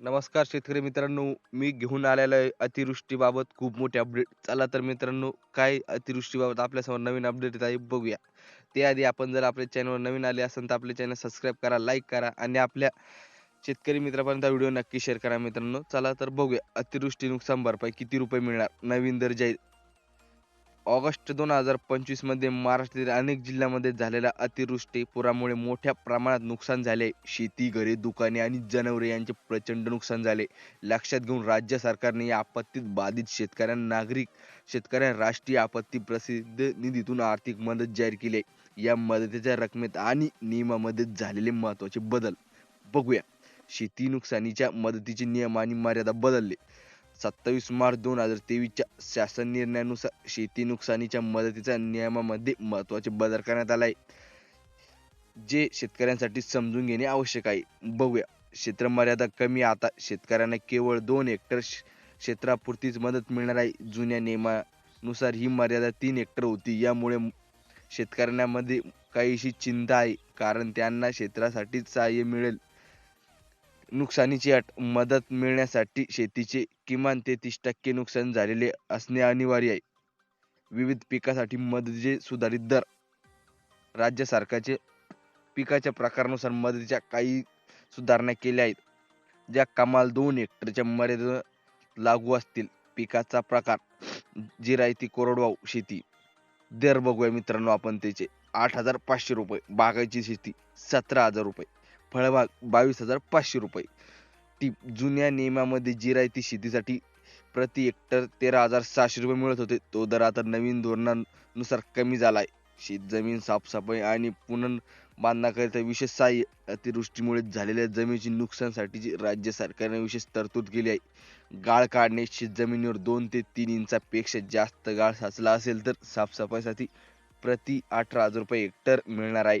नमस्कार शेतकरी मित्रांनो मी घेऊन आलेलो आहे अतिवृष्टीबाबत खूप मोठे अपडेट चला तर मित्रांनो काय अतिवृष्टीबाबत आपल्यासमोर नवीन अपडेट आहे बघूया. त्याआधी आपण जर आपल्या चॅनलवर नवीन आले असेल तर आपल्या चॅनल सबस्क्राईब करा लाईक करा आणि आपल्या शेतकरी मित्रापर्यंत व्हिडिओ नक्की शेअर करा मित्रांनो. चला तर बघूया अतिवृष्टी नुकसान भरपाई किती रुपये मिळणार? नवीन दर जाईल ऑगस्ट दोन हजार पंचवीसमध्ये महाराष्ट्रातील अनेक जिल्ह्यांमध्ये झालेल्या अतिवृष्टी पुरामुळे मोठ्या प्रमाणात नुकसान झाले. शेती घरे दुकाने आणि जनावरे यांचे प्रचंड नुकसान झाले. लक्षात घेऊन राज्य सरकारने या आपत्तीत बाधित शेतकऱ्यांना नागरिक शेतकऱ्यांना राष्ट्रीय आपत्ती प्रसिद्ध निधीतून आर्थिक मदत जाहीर केली या मदतीच्या रकमेत आणि नियमामध्ये झालेले महत्त्वाचे बदल बघूया. शेती नुकसानीच्या मदतीचे नियम आणि मर्यादा बदलले. सत्तावीस मार्च दोन हजार तेवीसच्या शासन निर्णयानुसार शेती नुकसानीच्या मदतीच्या नियमामध्ये महत्त्वाचे बदल करण्यात आला आहे जे शेतकऱ्यांसाठी समजून घेणे आवश्यक आहे. बघूया. क्षेत्र मर्यादा कमी आता शेतकऱ्यांना केवळ दोन हेक्टर श- क्षेत्रापुरतीच मदत मिळणार आहे. जुन्या नियमानुसार ही मर्यादा तीन हेक्टर होती. यामुळे शेतकऱ्यांमध्ये काहीशी चिंता आहे. कारण त्यांना क्षेत्रासाठीच सहाय्य मिळेल. नुकसानीची अट मदत मिळण्यासाठी शेतीचे किमान तेहतीस टक्के नुकसान झालेले असणे अनिवार्य आहे. विविध पिकासाठी मदतीचे सुधारित दर. राज्य सरकारचे पिकाच्या प्रकारानुसार मदतीच्या काही सुधारणा केल्या आहेत. ज्या कमाल दोन हेक्टरच्या मर्यादेत लागू असतील पिकाचा प्रकार जिरायती कोरडवाहू शेती. दर बघूया मित्रांनो आपण त्याचे. आठ हजार पाचशे रुपये बागायची शेती सतरा हजार रुपये. फळबाग बावीस हजार पाचशे रुपये. टीप जुन्या नियमामध्ये जिरायती शेतीसाठी प्रति हेक्टर तेरा हजार सहाशे रुपये मिळत होते. तो दर आता नवीन धोरणानुसार कमी झाला आहे शेत जमीन साफसफाई आणि पुनर्बांधण्याकरिता विशेष सहाय्य अतिवृष्टीमुळे झालेल्या जमिनीची नुकसानसाठी राज्य सरकारने विशेष तरतूद केली आहे. गाळ काढणे शेत जमिनीवर दोन ते तीन इंचापेक्षा जास्त गाळ साचला असेल तर साफसफाईसाठी प्रति अठरा हजार रुपये हेक्टर मिळणार आहे.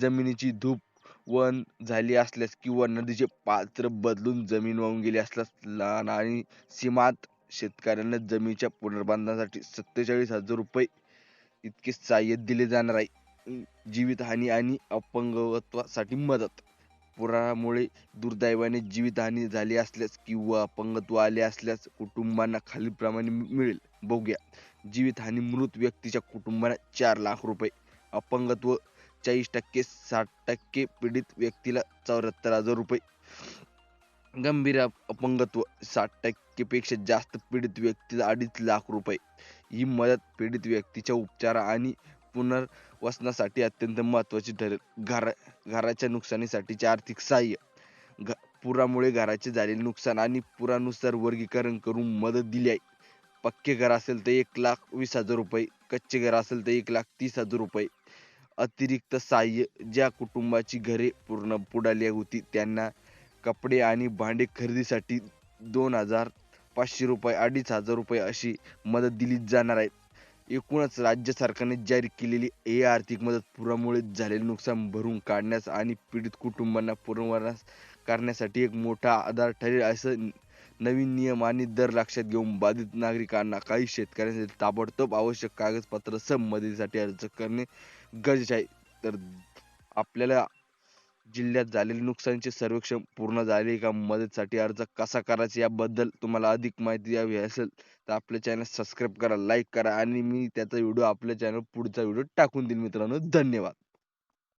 जमिनीची धूप वन झाली असल्यास किंवा नदीचे पात्र बदलून जमीन वाहून गेली असल्यास लहान आणि सीमांत शेतकऱ्यांना जमिनीच्या पुनर्बांधण्यासाठी सत्तेचाळीस हजार रुपये इतके सहाय्य दिले जाणार आहे. जीवितहानी आणि अपंगत्वासाठी मदत. पुरामुळे दुर्दैवाने जीवितहानी झाली असल्यास किंवा अपंगत्व आले असल्यास कुटुंबांना खालीलप्रमाणे मिळेल. बघूया. जीवितहानी मृत व्यक्तीच्या कुटुंबाला चार लाख रुपये. अपंगत्व चाळीस टक्के साठ टक्के पीडित व्यक्तीला चौऱ्याहत्तर हजार रुपये. गंभीर अपंगत्व साठ टक्के पेक्षा जास्त पीडित व्यक्तीला अडीच लाख रुपये. ही मदत पीडित व्यक्तीच्या उपचार आणि पुनर्वसनासाठी अत्यंत महत्वाची ठरेल. घर घराच्या नुकसानीसाठीचे आर्थिक सहाय्य. घ पुरामुळे घराचे झालेले नुकसान आणि पुरानुसार वर्गीकरण करून मदत दिली आहे. पक्के घर असेल तर एक लाख वीस हजार रुपये कच्चे घर असेल तर एक लाख तीस हजार रुपये. अतिरिक्त सहाय्य ज्या कुटुंबाची घरे पूर्ण बुडाली होती त्यांना कपडे आणि भांडे खरेदीसाठी दोन हजार पाचशे रुपये अडीच हजार रुपये अशी मदत दिली जाणार आहे. एकूणच राज्य सरकारने जाहीर केलेली ही आर्थिक मदत पुरामुळे झालेले नुकसान भरून काढण्यास आणि पीडित कुटुंबांना पुनर्वसन करण्यासाठी एक मोठा आधार ठरेल असं नवीन नियम आणि दर लक्षात घेऊन बाधित नागरिकांना काही शेतकऱ्यांसाठी ताबडतोब आवश्यक कागदपत्रासह मदतीसाठी अर्ज करणे गरजेचे आहे. तर आपल्याला जिल्ह्यात झालेले नुकसानीचे सर्वेक्षण पूर्ण झाले का? मदतीसाठी अर्ज कसा करायचा? याबद्दल तुम्हाला अधिक माहिती द्यावी असेल तर आपल्या चॅनल सबस्क्राईब करा लाईक करा आणि मी त्याचा व्हिडिओ आपल्या चॅनल पुढचा व्हिडिओ टाकून देईल मित्रांनो. धन्यवाद.